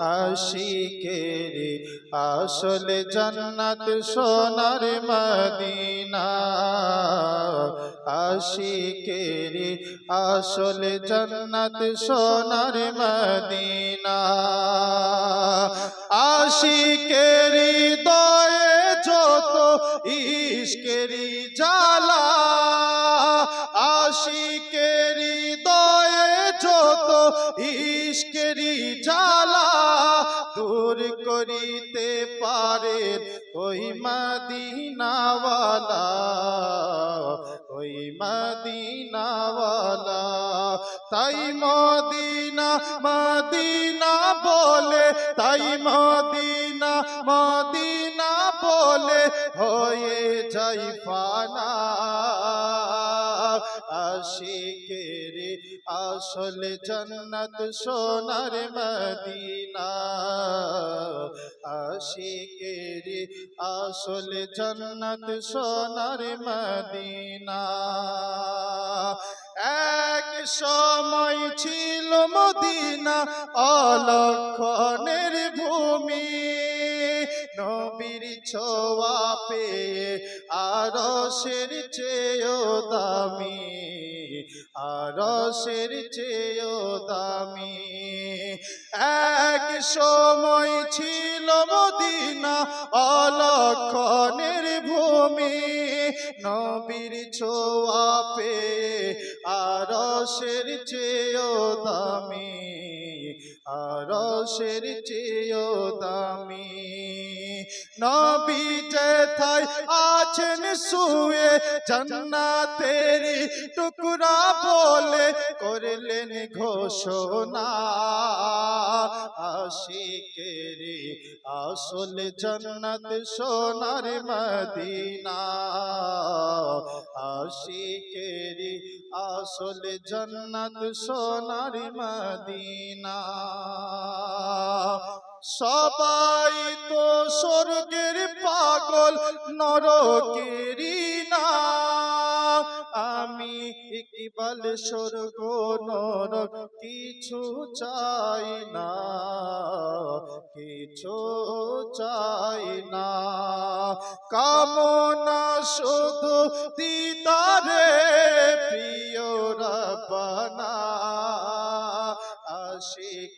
আশিকেরি আসল জন্নত সোনার মদিনা। আশিকেরি আসল জন্নত সোনার মদিনা। আশিকেরি দয়ে যত ইশকেরি জালা আশিকেরি দয়ে যত ইশকেরি জালা দূর করিতে পারে ওই মদিনাওয়ালা ওই মদিনাওয়ালা। তাই মদিনা মদিনা বলে, তাই মদিনা মদিনা বলে হয়ে যাই ফানা। আশিকেরে আসল জন্নত সোনার মদিনা। আশিকেরে আসল জন্নত সোনার মদিনা। এক সময় ছিল মদিনা অলক্ষণের ভূমি। নবীর ছোয়া পেয়ে আরশের চেয়েও দামি, আরশের চেয়েও দামি। এক সময় ছিল মদিনা অলক্ষণের ভূমি, নবীর ছোয়া পেয়ে আরশের চেয়েও দামি। আরশের চেয়েও দামি নবী যেথায় আছেন শুয়ে জান্নাতের টুকরা বলে করলেন ঘোষণা। আশিকেরি আসল জন্নত সোনার মদিনা। আশিকেরি আসল জন্নত সোনার মদিনা। সবাই তো স্বর্গের পাগল নরকেরি না। আমি ইকবাল স্বর্গ, নরক কিছু চাই না, কিছু চাই না। কামনা শুধু দিদারে, প্রিয় রব্বানা আশিকেরি